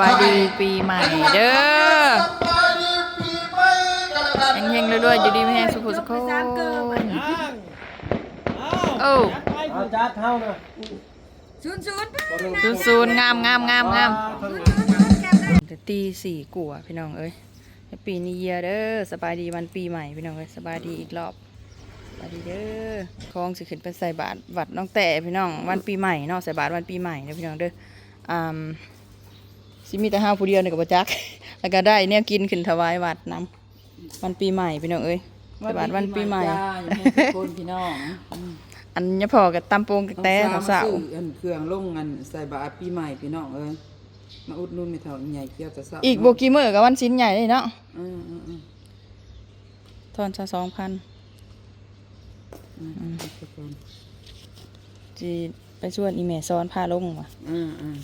บายดีปีใหม่เด้อสบายดีปีใหม่กันแล้วกันเฮงๆรวยๆอยู่ดีไม่แห้งสุขสุขคนโอ้จัดเท่านะศูนย์ศูนย์ซูนซูนงามงามงามงามตีสี่กัวพี่น้องเอ้ยปีนี้เยียเด้อสบายดีวันปีใหม่พี่น้องเอ้ยสบายดีอีกรอบสบายดีเด้อคลองสิขึ้นไปใส่บาตรวัดน้องแต่พี่น้องวันปีใหม่เนาะใส่บาตรวันปีใหม่เด้อพี่น้องเด้ออ่า สิมีแต่ห้าผู้เดียวในกับจัก แล้วก็ได้เนี่ยกินขึ้นถวายวัดน้ำวันปีใหม่พี่น้องเอ้ยใส่บาตรวันปีใหม่จ้าอย่าให้ทุกคนพี่น้องอันนี้พอกับตำโปงกับแต่ต้องสาว ซื้ออันเครื่องลงอันใส่บาตรปีใหม่พี่น้องเอ้ยมาอุดหนุ่นไม่เท่าใหญ่เกี่ยวแต่เศร้าๆอีกโบกีเมอร์กับวันชิ้นใหญ่เลยเนาะอืมอืมอืมทอนซะสองพันอืมอืมทุกคนจีไปชวนอีเมซ้อนพาลงว่ะอืมอืม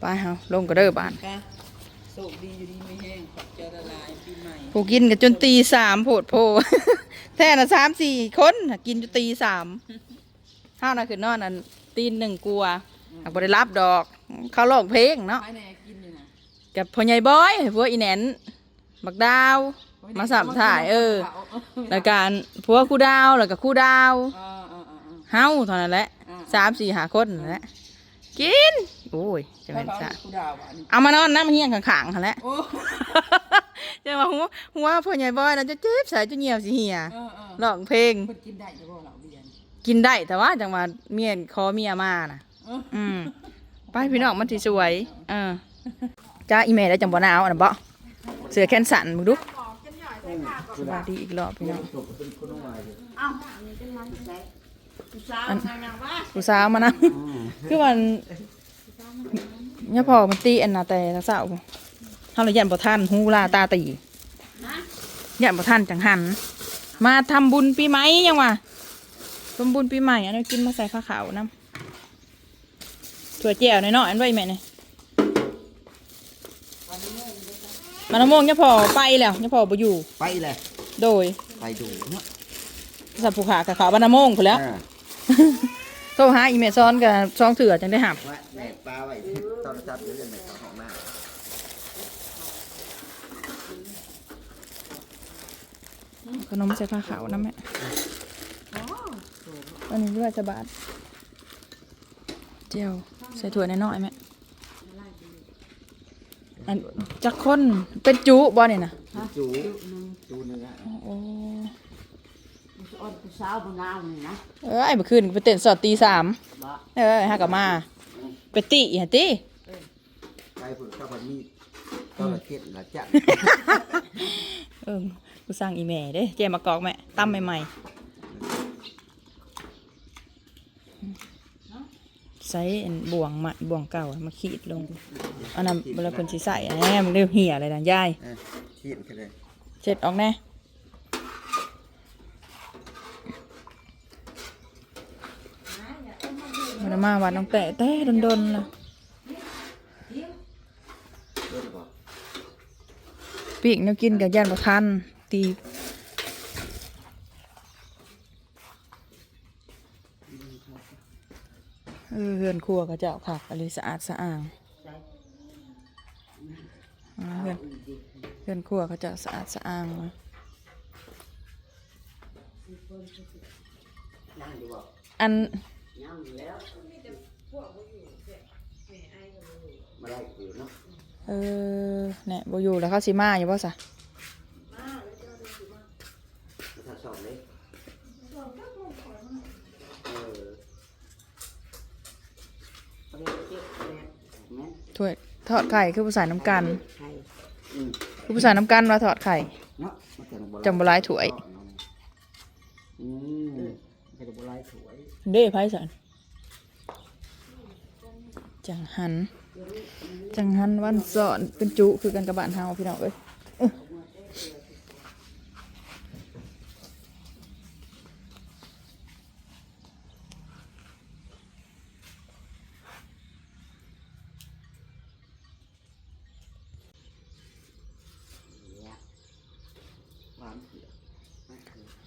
ไปเฮาลงก็เด้อบ้านค่ะโชคดีอยู่ดีไม่แห้งขอบใจละลายปีใหม่ผู้กินกันจนตีสามโผดโพแท่น่ะสามสี่คนน่ะกินจนตีสามเท่าน่ะคือนอนอันตีนหนึ่งกลัวหากบ่ได้รับดอก เขาร้องเพลงเนาะไปไหนกินอยู่นะกับพ่อใหญ่บอยพวกอีแหนนบักดาว มาสัมถ่ายเออแล้วการพวกครู่ดาวแล้วก็ครู่ดาวเออเออเออเออเฮาเท่านั้นแหละอ่าสามสี่หาคนนั่นแหละ กิน โอ้ยจะเป็นจ้าจ้ะผู้ดาวอะนี่เอามานอนน้ำเฮียงข้างๆหั่นแหละโอ้จะมาหัวหัวพ่อใหญ่บอยนะจะเจ็บสายจะเหี่ยวสิเหี่ยเออเออร้องเพลง เพิ่นกินได้จะบ่เหล่าเบียร์นี่กินได้แต่ว่าจังหวะเมียคอเมียมาน่ะ เอออืมไปพี่น้องมันสิสวย เออจ้าอีเมลแล้วจังบ่หนาวอันนั้นบ่เสือแขนสั่นมึงดูสวัสดีอีกรอบพี่น้องอั นผู้สาวมานะคือมันเนี่ยพอมันตีอันน่ะแต่ละสาวเฮาเลยยันบ่ทันฮูลาตาตียันบ่ทันจังหัน มาทำบุญปีใหม่ยังวะทำบุญปีใหม่อันนี้กินมาใส่ข้าวขาวน้ำถั่วแจ่วน้อยๆอันไว้แม่เนี่ยมันน้ำมงเนี่ยพอไปแล้วเนี่ยพอบ่อยู่ไปเลยโดยไปดูเนาะ สับผูขากับขาวบานน้ำมงพูนแหล้วอ่าโทรหาอีเมลซ้อนกับซองเถื่อจังได้หับแวะแม่ปลาไว้ตอนจับเรื่องในของหน้าขนมใส่ข้าวขาวน้ำแม่อันนี้ด้วยจะบาทเจียวใส่ถั่วน้อยๆแม่อันจักคนเป็นจุบ่เนี่ยนะจูจูเนื้อโอ้ อ่อนผู้สาวบนาวนี่นะเอ้ยเมื่อคืนไปเต้นสอดตีสามบ่เอ้ยฮะกลับมาไปตีฮะตีไปผุดข้าวผัดมีก็เก็ดละจัดเออกูสั่งอีเมลเด้เจมากอกแม่ตั้มใหม่ๆใส่อันบ่วงใหม่บ่วงเก่ามาขีดลงอันนั้นเวลาเพิ่นสิใส่อันนี้มันเรียกเหี่ยอะไรนะยายเออขีดกันเลยเช็ดออกแน่ มันมาวัดน้องแต่แต่ดนๆล่ะเดี๋ยวจะปีกแนวกินกับย่านประทันตีเออเฮือนครัวกับเจ้าค่ะอะไรสะอาดสะอ้างเฮือนเฮือนครัวเขาเจ้าสะอาดสะอ้างนะนั่ งดูบอกอันมาได้อยู่เนาะเออเนี่ยบอยู่แล้วเขาสิมาอยู่ป่ะสะถ้าสอบเลยเออถ้วยทอดไข่คือผู้สายน้ำกันอืมคือผู้สายน้ำกันมาทอดไข่ เนาะมาแต่งโบราณจำโบราณถ้วย อืมแต่งโบราณสวย เด้ไพ่สัน จังหัน จังหันวันสอนเป็นจุคือกันกับบ้านเฮาพี่น้องเอ้ย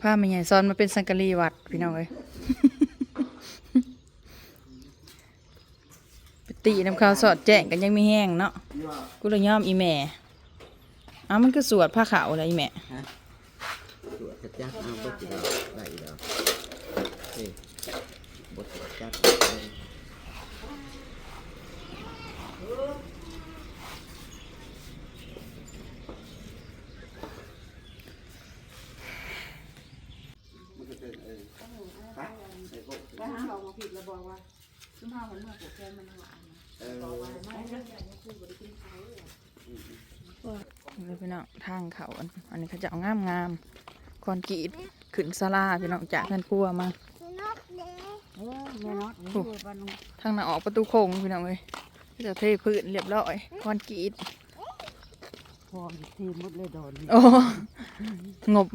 ผ้าไม่ใหญ่ซ้อนมาเป็นสังกะรีวัดพี่น้องเอ้ย ไป ตีน้ำข้าวสอดแจ้งกันยังไม่แห้งเนาะกูเลยยอมอีแม่อ้าวมันคือสวดผ้าขาวอะไรอีแม่ฮะตรวจกระจักเอาบ่สิได้ได้อีกแล้วเอ้ยบ่ตรวจจักไปหาเรามาผิดแล้วบอกว่า ซุมเฮามันเมื่อปลูกแกนมันหวานนะเออบอกว่าไม่ได้ยังคือบ่ได้กินเขาเลยเลยพี่น้องทางเขาอันนี้เขาจะเอางามงามคอนกรีตขึ้นศาลาพี่น้องจากเงินพัวมาทางน้าออกประตูโค้งพี่น้องเลยจะเทพื้นเรียบร้อยคอนกรีตพอทีมดเลยโดนโอ้งบ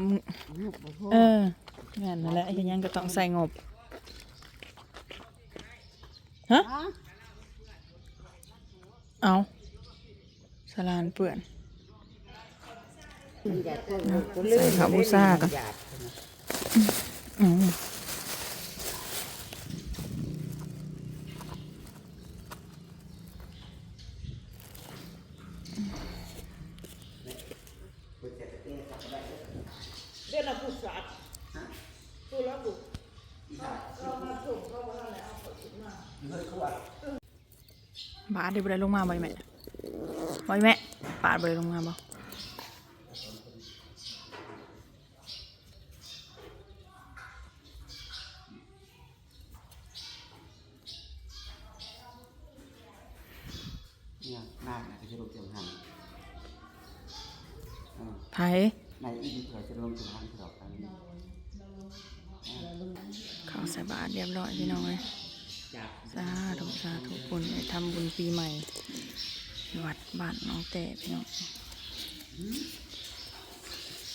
เออแม่นนั่นแหละยังก็ต้องใส่งบ ฮะฮะ เอาสลานเปื่อนใส่ข้าวบูซ่าก่อน ดเดี๋ยวไปลงมาบ่อยแม่บ่อยแม่บาดไปลงมาบ่เนี่ยนายน่ะจะลงจังหันเออไผนายอีกเผื่อจะลงจังหันเผื่อกันเข้าใส่บาทเรียบร้อยพี่น้องเลย สาธุสาธุบุญไปทำบุญปีใหม่ วัดบ้านน้องแต่พี่น้อง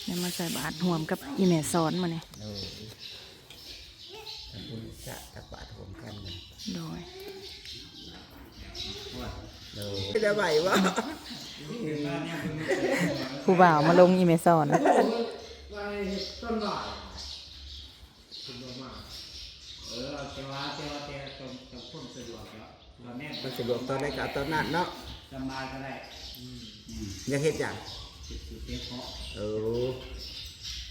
เดี๋ยวมาใส่บาทห่วมกับอีแม่สอนมาเนี่ยเออทำบุญจะตักบาตรรวมกันเลยโดยเออไม่ได้ไหววะผู้บ่าวมาลงอีเมซอนต้นหน่อยคุณบอกว่าเออเอาแต่ว่า มันสะดวกตอนได้กับตอนนั้นเนาะสบายก็ได้อืมอยากเฮ็ดอย่างจุดจุดเด็กเพาะเออ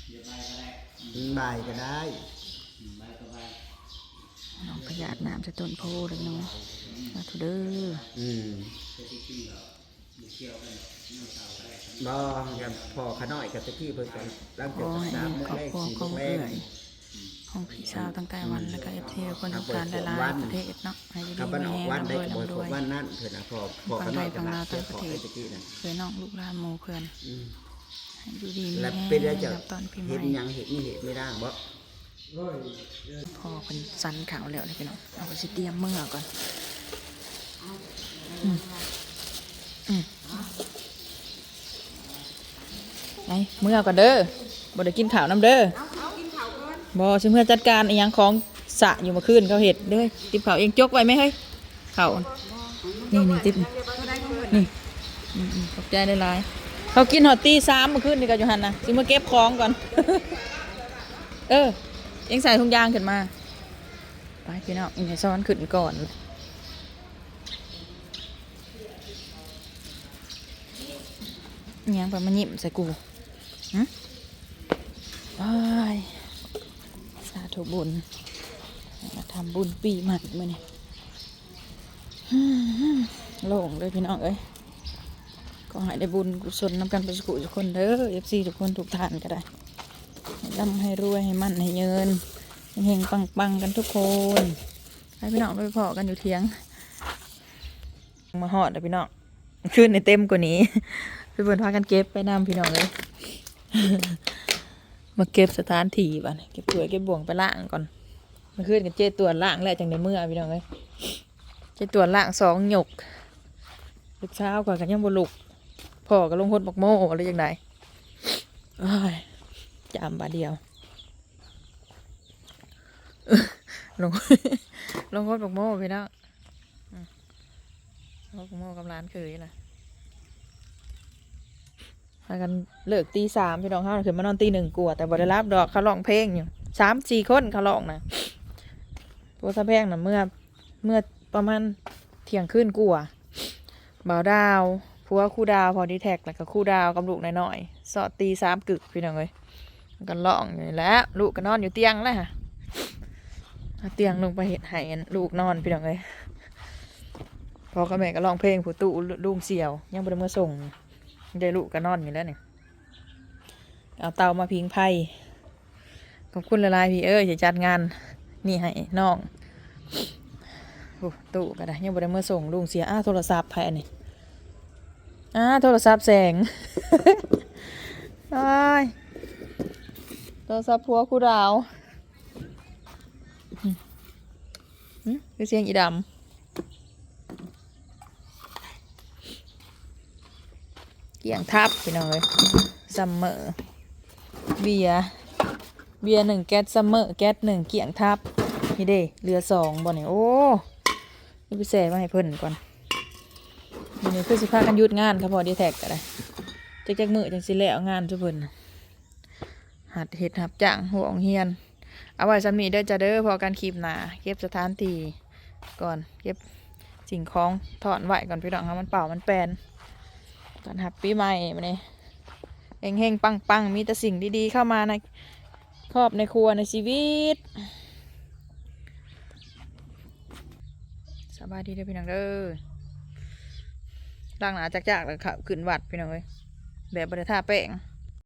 เดี๋ยวไปก็ได้อืมบ่ายก็ได้อืมไปก็ไปน้องประหยัดน้ำจะต้นโพเลยน้องมาทุเด้ออืมเศรษฐกิจเราบุกเกี่ยวกันเมื่อเช้าก็ได้ครับบ่กับพ่อขน้อยกับตะกี้เพิ่นกันหลังขจากอให้สามมีมื้อครอบแรกครัวสี่ครอบมื้อเอื่แรอยก ของพี่สาวตั้งแต่วันแล้วก็เอฟทีคนทุกการหลายๆประเทศเนาะให้ดีถ้ามันออกมีวันแห้งได้ร่ำรวยก็บ่ร่ำรพวบยวันนั้นเพิ่นน่ะพ่อพ่อขน้อยกันนะเสียพ่อไอ้ตะกี้น่ะเคยน้องลูกหลานโมเพื่อนอืมให้ดูดีมีแล้วแห้งเป็นแล้วจะรับตอนปีใหเฮ็ดม่หยังเฮ็ดนี่เฮ็ดไม่ได้บ่พ่อเป็นสันขาวแล้วเลยพี่น้องเอาไปสิเตรียมเมื่อก่อนอืมอืมไงเมื่อก่อนเด้อบ่ได้กินข้าวน้ำเด้อ บ่สิเมื่อจัดการอีหยังของสะอยู่เมื่อคืนเขาเห็ดเด้อติบข้าเองจกไว้ไหมเฮ้ยเขานี่นี่ติบนี่นี่อืมอืมขอบใจได้หลายเขากินหอดตีสามเมื่อคืนนี่กับยูฮันนะสิมาเก็บของก่อน เออเอ็งใส่ถุงยางขึ้นมาไปพี่น้องเอ็งให้ซ้อนขึ้นก่อนอิหยังไปมาหยิบใส่กูฮะไปสา ธุบุญมาทำบุญปีใหม่มาเนี่ยโล่งเลยพี่น้องเอ้ยก็ให้ได้บุญกุศลนำกันไปสุขุทุกคนเด้อเอฟซีทุกคนทุกท่านก็ได้ให้ร่ำให้รวยให้มั่นให้เยินเฮงปังปังกันทุกคน ให้พี่น้องไปพอกันอยู่เทียง มาหอดเลยพี่น้องขึ้นในเต็มกว่านี้ไปเปิดพากันเก็บไปนำพี่น้องเลย มาเก็บสถานที่บ้านเก็บถ้วยเก็บบ่วงไปล่างก่อนมาขึ้นกันเจตัวล่างแล้วจังในเมื่อพี่น้องเลยเจตัวล่างสองหยกลูกเช้ากว่ากันยังบลุกพ่อก็ลงพดบักโม่อะไรอย่างไรจามบาทเดียว ลงลงโคตรบักโม่พี่น้องลงโคตรบักโม่กับร้านเคยนะ พากันเลิกตีสามพี่น้องเขาขึ้นมานอนตีหนึ่งกลัวแต่บ่ได้รับดอกเขาร้องเพลงอยู่สามสี่คนเขาร้องนะตัวซาแพงนะเมื่อเมื่อประมาณเที่ยงคืนกลัวบ่าวดาวผัวคู่ดาวพอดีแท็กแล้วก็คู่ดาวกับลูกน้อยๆสอดตีสามกึกพี่น้องเอ้ยมันก็ร้องอยู่แล้วลูกก็นอนอยู่เตียงแล้วค่ะเตียงลงไปเห็ดให้อันลูกนอนพี่น้องเอ้ยพอกับแม่ก็ร้องเพลงผู้ตู้ลุงเสี่ยว ยังบ่ได้มาส่ง ได้ลูกก็นอนอยู่แล้วเนี่ยเอาเตามาพิงไพ่ขอบคุณละลายพี่เอ้ยจะจัดงาน นี่ให้น้องอตู้ก็ได้ยังบ่ได้มาส่งลุงเสียอ้าโทรศัพท์ไพ่อันนี้อ่าโทรศัพท์แสงไอ้ายโทรศัพท์พัวครูดาวคือเสียงอีดำ กี่ยงทับพี่น้องเลยซัมเมอร์เบียเบียหนึ่งแก๊สซัมเมอร์แก๊สหนึ่งเกี่ยงทับนี่เด้เรือสองบ่เนี่ยโอ้นี่ไปแส่มาให้เพิ่นก่อนนนี้คือสิพากันยุดงานครับพอดีแท็กก็ได้จักจักมือจังสิแล้วงานทุกเพิ่นหัดเห็ดหับจ้างหัวองเฮียน เอาไว้สำนีเด้จะเด้อพอการคีบหนาเก็บสถานที่ก่อนเก็บสิ่งของถอนไว้ก่อนพี่น้องครับมันเป่ามันแปลน ตอนหับปีใหม่มาเนี่ยเฮงเฮงปังปังมีแต่สิ่งดีๆเข้ามาในครอบในครัวในชีวิตสบายดีเด้อพี่น้องเด้อร่างหนาจากๆเลยค่ะขึ้นวัดพี่น้องเอ้ยแบบบริท่าแป้ง